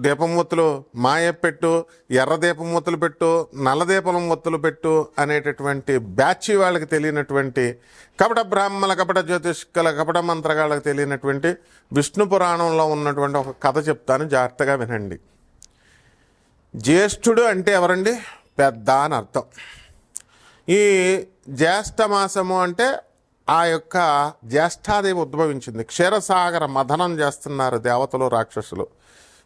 దీపమూర్తులు మాయ పెట్టు ఎర్ర దీపమూర్తులు పెట్టు నల్ల దీపమూర్తులు పెట్టు అనేటటువంటి బ్యాచ్ వాళ్ళకి తెలియనటువంటి కపట బ్రాహ్మణ కపట జ్యోతిష్కల కపట మంత్రగాళ్ళకి తెలియనటువంటి విష్ణు పురాణంలో ఉన్నటువంటి ఒక కథ చెప్తాను జాగ్రత్తగా వినండి. జ్యేష్ఠుడు అంటే ఎవరండి? పెద్ద అని అర్థం. ఈ జ్యేష్ఠ మాసము అంటే ఆ యొక్క జ్యేష్ఠాదేవి ఉద్భవించింది. క్షీరసాగర మథనం చేస్తున్నారు దేవతలు రాక్షసులు.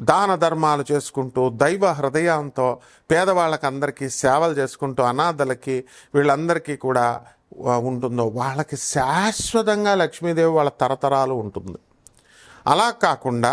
దాన ధర్మాలు చేసుకుంటూ దైవ హృదయంతో పేదవాళ్ళకి అందరికీ సేవలు చేసుకుంటూ అనాథలకి వీళ్ళందరికీ కూడా ఉంటుందో వాళ్ళకి శాశ్వతంగా లక్ష్మీదేవి వాళ్ళ తరతరాలు ఉంటుంది. అలా కాకుండా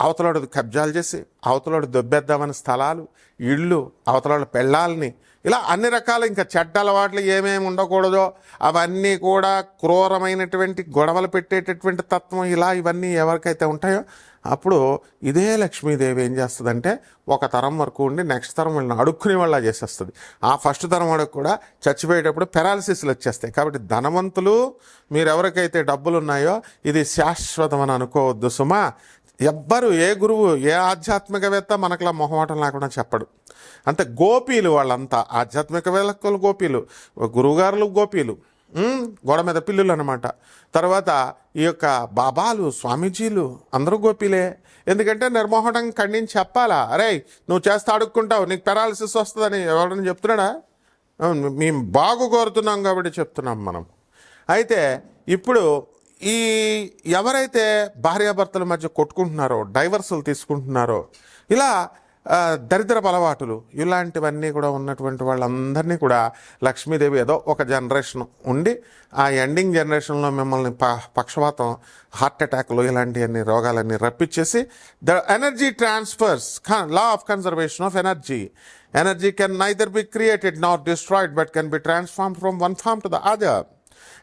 అవతలోడు కబ్జాలు చేసి అవతలోడు దొబ్బేద్దామని స్థలాలు ఇళ్ళు అవతలోడు పెళ్ళాలని ఇలా అన్ని రకాల ఇంకా చెడ్డ అలవాట్లు ఏమేమి ఉండకూడదో అవన్నీ కూడా క్రూరమైనటువంటి గొడవలు పెట్టేటటువంటి తత్వం ఇలా ఇవన్నీ ఎవరికైతే ఉంటాయో అప్పుడు ఇదే లక్ష్మీదేవి ఏం చేస్తుందంటే ఒక తరం వరకు ఉండి నెక్స్ట్ తరం వాళ్ళని అడుక్కునే వాళ్ళ చేసేస్తుంది. ఆ ఫస్ట్ తరం వాడికి కూడా చచ్చిపోయేటప్పుడు పెరాలసిస్లు వచ్చేస్తాయి. కాబట్టి ధనవంతులు మీరు ఎవరికైతే డబ్బులు ఉన్నాయో ఇది శాశ్వతం అని అనుకోవద్దు సుమా. ఎవ్వరు ఏ గురువు ఏ ఆధ్యాత్మికవేత్త మనకులా మొహమాటం లేకుండా చెప్పడు. అంతే గోపీలు వాళ్ళంతా ఆధ్యాత్మికవేత్తలు గోపీలు గురువుగారులు గోపీలు. గోడ మీద పిల్లులు అనమాట తర్వాత ఈ యొక్క బాబాలు స్వామీజీలు అందరూ గోపిలే. ఎందుకంటే నిర్మోహటం ఖండించి చెప్పాలా? అరే నువ్వు చేస్తే అడుక్కుంటావు నీకు పెరాలసిస్ వస్తుందని ఎవరైనా చెప్తున్నాడా? మేము బాగు కోరుతున్నాం కాబట్టి చెప్తున్నాం మనం. అయితే ఇప్పుడు ఈ ఎవరైతే భార్యాభర్తల మధ్య కొట్టుకుంటున్నారో డైవర్సులు తీసుకుంటున్నారో ఇలా దరిద్రపు అలవాటులు ఇలాంటివన్నీ కూడా ఉన్నటువంటి వాళ్ళందరినీ కూడా లక్ష్మీదేవి ఏదో ఒక జనరేషన్ ఉండి ఆ ఎండింగ్ జనరేషన్లో మిమ్మల్ని ప పక్షవాతం హార్ట్ అటాక్లు ఇలాంటివన్నీ రోగాలన్నీ రప్పించేసి the energy transfers law of conservation of energy energy can neither be created not destroyed but can be transform from one form to the other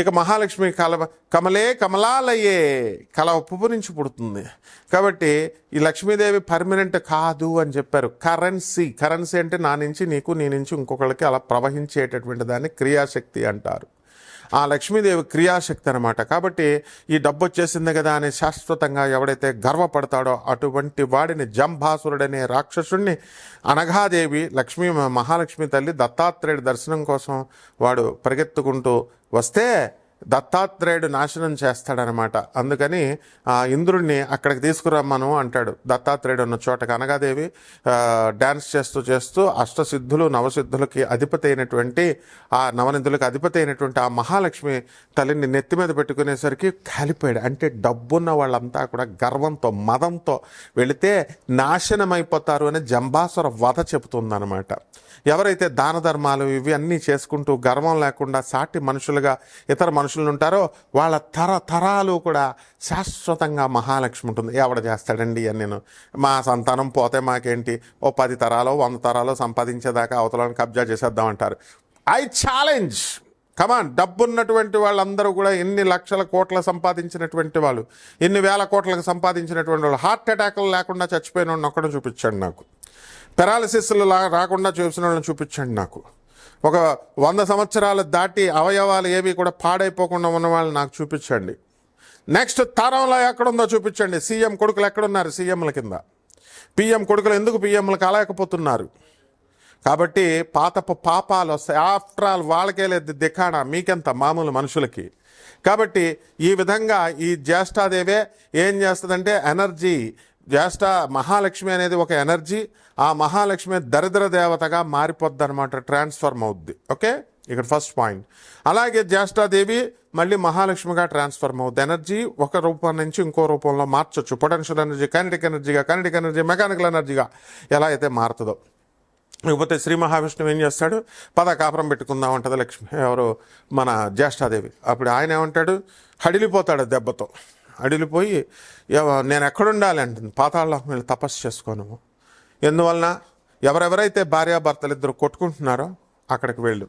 ఇక మహాలక్ష్మి కల కమలే కమలాలయే కలవ ఉప్పు నుంచి పుడుతుంది. కాబట్టి ఈ లక్ష్మీదేవి పర్మనెంట్ కాదు అని చెప్పారు. కరెన్సీ కరెన్సీ అంటే నా నుంచి నీకు నీ నుంచి ఇంకొకళ్ళకి అలా ప్రవహించేటటువంటి దాన్ని క్రియాశక్తి అంటారు. ఆ లక్ష్మీదేవి క్రియాశక్తి అనమాట కాబట్టి ఈ డబ్బు వచ్చేసింది కదా అని శాశ్వతంగా ఎవడైతే గర్వపడతాడో అటువంటి వాడిని జంభాసురుడనే రాక్షసుడిని అనఘాదేవి లక్ష్మీ మహాలక్ష్మి తల్లి దత్తాత్రేయుడి దర్శనం కోసం వాడు పరిగెత్తుకుంటూ వస్తే దత్తాత్రేయుడు నాశనం చేస్తాడనమాట. అందుకని ఆ ఇంద్రుడిని అక్కడికి తీసుకురమ్మను అంటాడు. దత్తాత్రేయుడు ఉన్న చోట కనగాదేవి డ్యాన్స్ చేస్తూ చేస్తూ అష్టసిద్ధులు నవసిద్ధులకి అధిపతి అయినటువంటి ఆ నవనిధులకు అధిపతి అయినటువంటి ఆ మహాలక్ష్మి తల్లిని నెత్తి మీద పెట్టుకునేసరికి కాలిపోయాడు. అంటే డబ్బున్న వాళ్ళంతా కూడా గర్వంతో మదంతో వెళితే నాశనమైపోతారు అని జంబాసుర వధ చెబుతుందనమాట. ఎవరైతే దాన ధర్మాలు ఇవి అన్నీ చేసుకుంటూ గర్వం లేకుండా సాటి మనుషులుగా ఇతర మనుషులు ఉంటారో వాళ్ళ తరతరాలు కూడా శాశ్వతంగా మహాలక్ష్మి ఉంటుంది. ఎవడ చేస్తాడండి అని నేను మా సంతానం పోతే మాకేంటి? ఓ పది తరాలో వంద తరాలో సంపాదించేదాకా అవతలను కబ్జా చేసేద్దామంటారు. I challenge! Come on! డబ్బున్నటువంటి వాళ్ళందరూ కూడా ఎన్ని లక్షల కోట్ల సంపాదించినటువంటి వాళ్ళు ఎన్ని వేల కోట్లకు సంపాదించినటువంటి వాళ్ళు హార్ట్ అటాక్లు లేకుండా చచ్చిపోయిన వాడిని చూపించండి నాకు. పెరాలసిస్లు రాకుండా చూసిన వాళ్ళని చూపించండి నాకు. ఒక వంద సంవత్సరాలు దాటి అవయవాలు ఏవి కూడా పాడైపోకుండా ఉన్న వాళ్ళని నాకు చూపించండి. నెక్స్ట్ తరంలో ఎక్కడుందో చూపించండి. సీఎం కొడుకులు ఎక్కడున్నారు? సీఎంల కింద. పిఎం కొడుకులు ఎందుకు పిఎంలు కాలేకపోతున్నారు కాబట్టి పాతపు పాపాలు వస్తాయి ఆఫ్టర్ ఆల్ వాళ్ళకే లేదు దిఖాణ మీకెంత మామూలు మనుషులకి? కాబట్టి ఈ విధంగా ఈ జ్యేష్ఠాదేవే ఏం చేస్తుందంటే ఎనర్జీ జ్యేష్ఠ మహాలక్ష్మి అనేది ఒక ఎనర్జీ ఆ మహాలక్ష్మి దరిద్ర దేవతగా మారిపోద్ది అనమాట ట్రాన్స్ఫర్మ్ అవుద్ది. ఓకే? ఇక్కడ ఫస్ట్ పాయింట్. అలాగే జ్యేష్ఠాదేవి మళ్ళీ మహాలక్ష్మిగా ట్రాన్స్ఫర్మ్ అవుద్ది. ఎనర్జీ ఒక రూపం నుంచి ఇంకో రూపంలో మార్చొచ్చు. పొటెన్షియల్ ఎనర్జీ కైనటిక్ ఎనర్జీగా కైనటిక్ ఎనర్జీ మెకానికల్ ఎనర్జీగా ఎలా అయితే మారుతుందో. లేకపోతే శ్రీ మహావిష్ణువు ఏం చేస్తాడు? పద కాపురం పెట్టుకుందాం అంటది లక్ష్మి ఎవరు? మన జ్యేష్ఠాదేవి. అప్పుడు ఆయన ఏమంటాడు? హడిలిపోతాడు దెబ్బతో. అడిలిపోయి "ఎవ- నేను ఎక్కడుండాలి అంటుంది. పాతాళం వెళ్ళి తపస్సు చేసుకోను. ఎందువలన ఎవరెవరైతే భార్యాభర్తలు ఇద్దరు కొట్టుకుంటున్నారో అక్కడికి వెళ్ళు.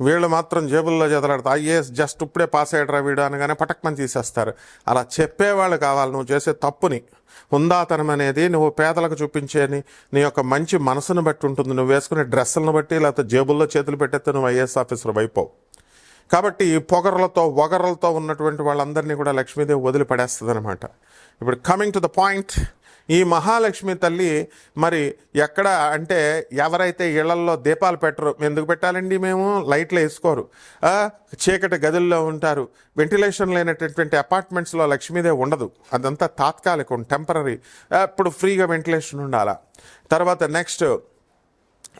వీళ్ళు మాత్రం జేబుల్లో చేతలాడతారు ఐఏఎస్ జస్ట్ ఇప్పుడే పాస్ అయ్యడరా వీడు అనగానే పటక్మని తీసేస్తారు. అలా చెప్పేవాళ్ళు కావాలి నువ్వు చేసే తప్పుని. హుందాతనం అనేది నువ్వు పేదలకు చూపించేని నీ యొక్క మంచి మనసును బట్టి ఉంటుంది. నువ్వు వేసుకునే డ్రెస్సులను బట్టి లేకపోతే జేబుల్లో చేతులు పెట్టేస్తే నువ్వు ఐఏఎస్ ఆఫీసర్ అయిపోవు కాబట్టి ఈ పొగరలతో ఒగరలతో ఉన్నటువంటి వాళ్ళందరినీ కూడా లక్ష్మీదేవి వదిలిపడేస్తుంది అనమాట ఇప్పుడు కమింగ్ టు ద పాయింట్ ఈ మహాలక్ష్మి తల్లి మరి ఎక్కడ అంటే ఎవరైతే ఇళ్ళల్లో దీపాలు పెట్టరు ఎందుకు పెట్టాలండి మేము? లైట్లు వేసుకోరు. చీకటి గదుల్లో ఉంటారు. వెంటిలేషన్ లేనటువంటి అపార్ట్మెంట్స్లో లక్ష్మీదేవి ఉండదు. అదంతా తాత్కాలికం టెంపరీ. ఇప్పుడు ఫ్రీగా వెంటిలేషన్ ఉండాలా? తర్వాత నెక్స్ట్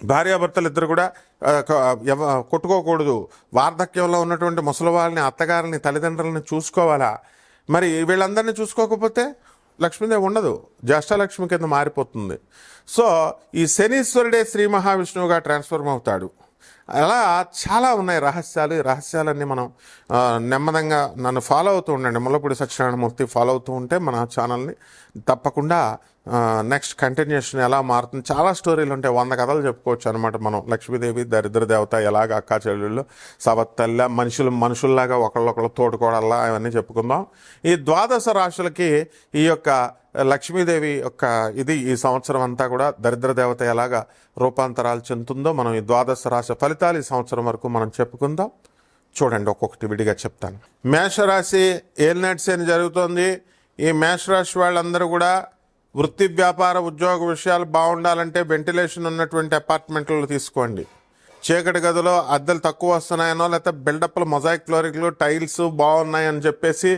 భార్యాభర్తలు ఇద్దరు కూడా ఎవ- కొట్టుకోకూడదు. వార్ధక్యంలో ఉన్నటువంటి ముసలి వాళ్ళని అత్తగారిని తల్లిదండ్రులని చూసుకోవాలా? మరి వీళ్ళందరినీ చూసుకోకపోతే లక్ష్మీదేవి ఉండదు. జ్యేష్ఠలక్ష్మి కింద మారిపోతుంది. సో ఈ శనీశ్వరుడే శ్రీ మహావిష్ణువుగా ట్రాన్స్ఫర్మ్ అవుతాడు. అలా చాలా ఉన్నాయి రహస్యాలు. ఈ రహస్యాలన్నీ మనం నెమ్మదంగా నన్ను ఫాలో అవుతూ ఉండండి. ముల్లపూడి సత్యనారాయణమూర్తి ఫాలో అవుతూ ఉంటే మన ఛానల్ని తప్పకుండా నెక్స్ట్ కంటిన్యూషన్ ఎలా మారుతుంది? చాలా స్టోరీలు ఉంటాయి. వంద కథలు చెప్పుకోవచ్చు అనమాట మనం. లక్ష్మీదేవి దరిద్ర దేవత ఎలాగ అక్క చెల్లెళ్ళు సవత్తల్ల మనుషులు మనుషుల్లాగా ఒకళ్ళొకళ్ళు తోడుకోవడల్లా అవన్నీ చెప్పుకుందాం. ఈ ద్వాదశ రాశులకి ఈ యొక్క లక్ష్మీదేవి యొక్క ఇది ఈ సంవత్సరం అంతా కూడా దరిద్ర దేవత ఎలాగా రూపాంతరాలు చెందుతుందో మనం ఈ ద్వాదశ రాశి ఫలితాలు ఈ సంవత్సరం వరకు మనం చెప్పుకుందాం. చూడండి ఒక్కొక్కటి విడిగా చెప్తాను. మేషరాశి ఏలినట్స్ అని జరుగుతోంది? ఈ మేషరాశి వాళ్ళందరూ కూడా వృత్తి వ్యాపార ఉద్యోగ విషయాలు బాగుండాలంటే వెంటిలేషన్ ఉన్నటువంటి అపార్ట్మెంట్లు తీసుకోండి. చీకటి గదిలో అద్దెలు తక్కువ వస్తున్నాయనో లేకపోతే బిల్డప్లు మొజాయిక్ ఫ్లోరిక్లు టైల్స్ బాగున్నాయని చెప్పేసి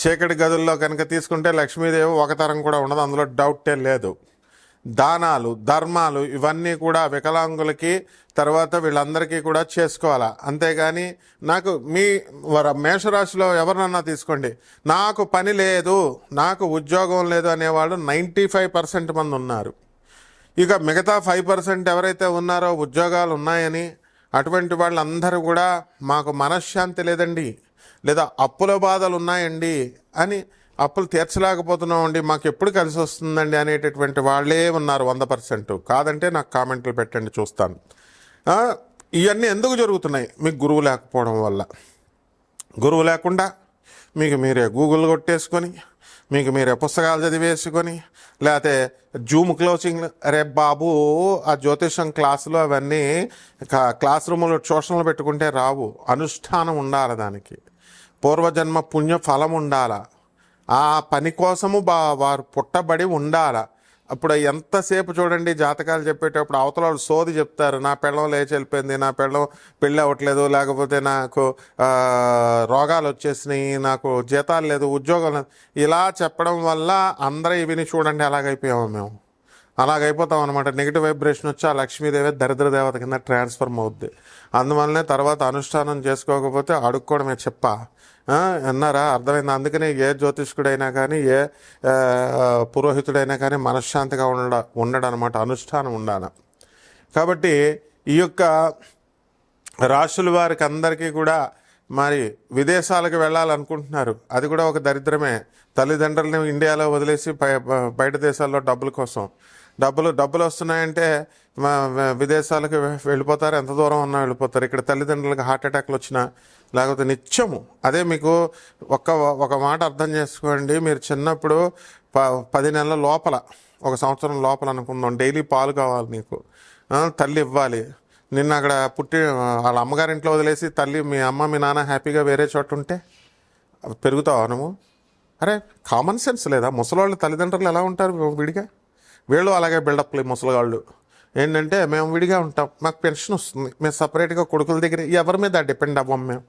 చీకటి గదుల్లో కనుక తీసుకుంటే లక్ష్మీదేవి ఒక తరం కూడా ఉండదు. అందులో డౌటే లేదు. దానాలు ధర్మాలు ఇవన్నీ కూడా వికలాంగులకి తర్వాత వీళ్ళందరికీ కూడా చేసుకోవాలా? అంతేగాని నాకు మీ వర- మేషరాశిలో ఎవరినన్నా తీసుకోండి. నాకు పని లేదు నాకు ఉద్యోగం లేదు అనేవాళ్ళు నైంటీ ఫైవ్ పర్సెంట్ మంది ఉన్నారు. ఇక మిగతా ఫైవ్ పర్సెంట్ ఎవరైతే ఉన్నారో ఉద్యోగాలు ఉన్నాయని అటువంటి వాళ్ళందరూ కూడా మాకు మనశ్శాంతి లేదండి. లేదా అప్పుల బాధలు ఉన్నాయండి అని అప్పులు తీర్చలేకపోతున్నామండి మాకు ఎప్పుడు కలిసి వస్తుందండి అనేటటువంటి వాళ్ళే ఉన్నారు వంద పర్సెంట్. కాదంటే నాకు కామెంట్లు పెట్టండి చూస్తాను. ఇవన్నీ ఎందుకు జరుగుతున్నాయి? మీకు గురువు లేకపోవడం వల్ల. గురువు లేకుండా మీకు మీరే గూగుల్ కొట్టేసుకొని మీకు మీరే పుస్తకాలు చదివేసుకొని లేకపోతే జూమ్ క్లోజింగ్ రే బాబు ఆ జ్యోతిషం క్లాసులు అవన్నీ క్లాస్ రూమ్లో ట్యూషన్లు పెట్టుకుంటే రావు. అనుష్ఠానం ఉండాలి దానికి. పూర్వజన్మ పుణ్య ఫలం ఉండాల? ఆ పని కోసము బా వారు పుట్టబడి ఉండాల. అప్పుడు ఎంతసేపు చూడండి జాతకాలు చెప్పేటప్పుడు అవతల వాళ్ళు సోది చెప్తారు నా పెళ్ళం లేచి వెళ్ళిపోయింది నా పెళ్ళం పెళ్ళి అవ్వట్లేదు లేకపోతే నాకు రోగాలు వచ్చేసినాయి నాకు జీతాలు లేదు ఉద్యోగం లేదు. ఇలా చెప్పడం వల్ల అందరూ ఇవిని చూడండి అలాగైపోయాము మేము. అలాగైపోతాం అనమాట నెగిటివ్ వైబ్రేషన్ వచ్చి ఆ లక్ష్మీదేవి దరిద్ర దేవత కింద ట్రాన్స్ఫర్మ్ అవుద్ది. అందువల్లనే తర్వాత అనుష్ఠానం చేసుకోకపోతే అడుక్కోవడమే చెప్ప. అన్నారా? అర్థమైంది? అందుకనే ఏ జ్యోతిష్కుడైనా కానీ ఏ పురోహితుడైనా కానీ మనశ్శాంతిగా ఉండ ఉండడం అనమాట అనుష్ఠానం ఉండాలి. కాబట్టి ఈ యొక్క రాశుల వారికి అందరికీ కూడా మరి విదేశాలకు వెళ్ళాలనుకుంటున్నారు. అది కూడా ఒక దరిద్రమే. తల్లిదండ్రులని ఇండియాలో వదిలేసి బయట దేశాల్లో డబ్బుల కోసం. డబ్బులు డబ్బులు వస్తున్నాయంటే విదేశాలకు వెళ్ళిపోతారు. ఎంత దూరం ఉన్నా వెళ్ళిపోతారు. ఇక్కడ తల్లిదండ్రులకు హార్ట్ అటాక్లు వచ్చినా లేకపోతే నిత్యము. అదే మీకు ఒక ఒక మాట అర్థం చేసుకోండి. మీరు చిన్నప్పుడు ప పది నెలల లోపల ఒక సంవత్సరం లోపల అనుకుందాం. డైలీ పాలు కావాలి నీకు. తల్లి ఇవ్వాలి. నిన్న అక్కడ పుట్టి వాళ్ళ అమ్మగారింట్లో వదిలేసి తల్లి మీ అమ్మ మీ నాన్న హ్యాపీగా వేరే చోట ఉంటే పెరుగుతావు నువ్వు? అరే కామన్ సెన్స్ లేదా? ముసలోళ్ళ తల్లిదండ్రులు ఎలా ఉంటారు విడిగా? వీళ్ళు అలాగే బిల్డప్లు ముసలివాళ్ళు ఏంటంటే మేము విడిగా ఉంటాం. మాకు పెన్షన్ వస్తుంది. మేము సపరేట్గా కొడుకుల దగ్గర ఎవరి మీద డిపెండ్ అవ్వం మేము.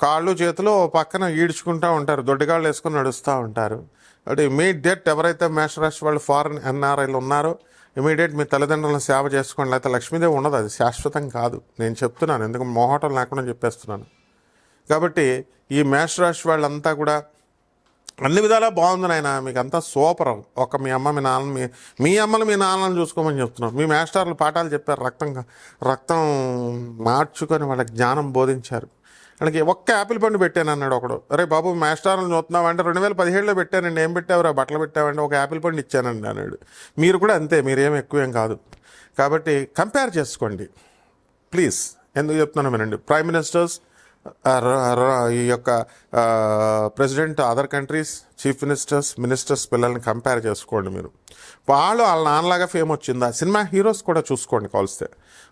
కాళ్ళు చేతులు పక్కన ఈడ్చుకుంటూ ఉంటారు. దొడ్డిగాళ్ళు వేసుకుని నడుస్తూ ఉంటారు. అంటే ఇమీడియట్ ఎవరైతే మేషరాశి వాళ్ళు ఫారెన్ ఎన్ఆర్ఐలు ఉన్నారో ఇమీడియట్ మీ తల్లిదండ్రులను సేవ చేసుకోండి. లేకపోతే లక్ష్మీదేవి ఉండదు. అది శాశ్వతం కాదు. నేను చెప్తున్నాను. ఎందుకు? మోహటం లేకుండా చెప్పేస్తున్నాను. కాబట్టి ఈ మేషరాశి వాళ్ళంతా కూడా అన్ని విధాలా బాగుంది నాయన. మీకు అంతా సూపర్. ఒక మీ అమ్మ మీ నాన్న మీ మీ అమ్మలు మీ నాన్నని చూసుకోమని చెప్తున్నాం మీ మాస్టర్లు పాఠాలు చెప్పారు రక్తం రక్తం మార్చుకొని వాళ్ళకి జ్ఞానం బోధించారు. వాళ్ళకి ఒక్క యాపిల్ పండు పెట్టాను అన్నాడు ఒకడు. అరే బాబు మాస్టర్లను చూస్తున్నావు అంటే రెండు వేల పదిహేడులో పెట్టానండి. ఏం పెట్టావురా? బట్టలు పెట్టావంటే ఒక యాపిల్ పండు ఇచ్చానండి అన్నాడు. మీరు కూడా అంతే. మీరేం ఎక్కువేం కాదు. కాబట్టి కంపేర్ చేసుకోండి. ప్లీజ్. ఎందుకు చెప్తున్నాను వినండి. ప్రైమ్ మినిస్టర్స్ ఈ యొక్క president other countries chief ministers ministers పిల్లల్ని కంపేర్ చేసుకోండి మీరు. వాళ్ళు వాళ్ళ నాన్నలాగా ఫేమ్ వచ్చిందా? సినిమా హీరోస్ కూడా చూసుకోండి కలిస్తే.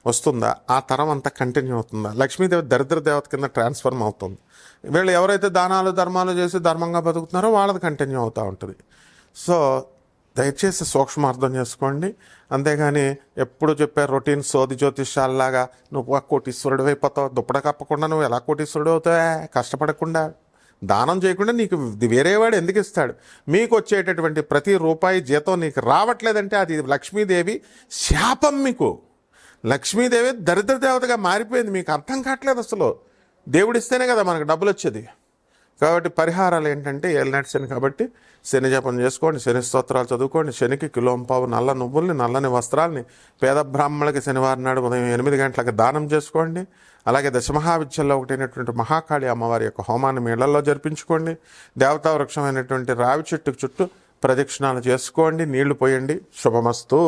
వస్తుందా? ఆ తరం అంతా కంటిన్యూ అవుతుందా? లక్ష్మీదేవి దరిద్ర దేవత కింద ట్రాన్స్ఫర్మ్ అవుతుంది. వీళ్ళు ఎవరైతే దానాలు ధర్మాలు చేసి ధర్మంగా బతుకుతున్నారో వాళ్ళది కంటిన్యూ అవుతూ ఉంటుంది. సో దయచేసి సూక్ష్మ అర్థం చేసుకోండి. అంతేగాని ఎప్పుడు చెప్పే రొటీన్ సోది జ్యోతిష్యాలలాగా నువ్వు కోటీశ్వరుడు అయిపోతావు దుప్పడ కప్పకుండా నువ్వు ఎలా కోటీశ్వరుడు అవుతావా? కష్టపడకుండా దానం చేయకుండా నీకు వేరేవాడు ఎందుకు ఇస్తాడు? మీకు వచ్చేటటువంటి ప్రతి రూపాయి జీతం నీకు రావట్లేదంటే అది లక్ష్మీదేవి శాపం మీకు. లక్ష్మీదేవి దరిద్ర దేవతగా మారిపోయింది మీకు అర్థం కావట్లేదు అసలు. దేవుడిస్తేనే కదా మనకు డబ్బులు వచ్చేది. కాబట్టి పరిహారాలు ఏంటంటే ఏలినాటి శని కాబట్టి శని జపం చేసుకోండి శని స్తోత్రాలు చదువుకోండి శనికి కిలోంపావు నల్ల నువ్వుల్ని నల్లని వస్త్రాల్ని పేద బ్రాహ్మణులకి శనివారం నాడు ఉదయం ఎనిమిది గంటలకు దానం చేసుకోండి. అలాగే దశమహావిద్యల్లో ఒకటైనటువంటి మహాకాళి అమ్మవారి యొక్క హోమాన్ని మీ ఇళ్ళలో జరిపించుకోండి. దేవతా వృక్షమైనటువంటి రావి చెట్టుకు చుట్టూ ప్రదక్షిణాలు చేసుకోండి. నీళ్ళు పోయండి. శుభమస్తు.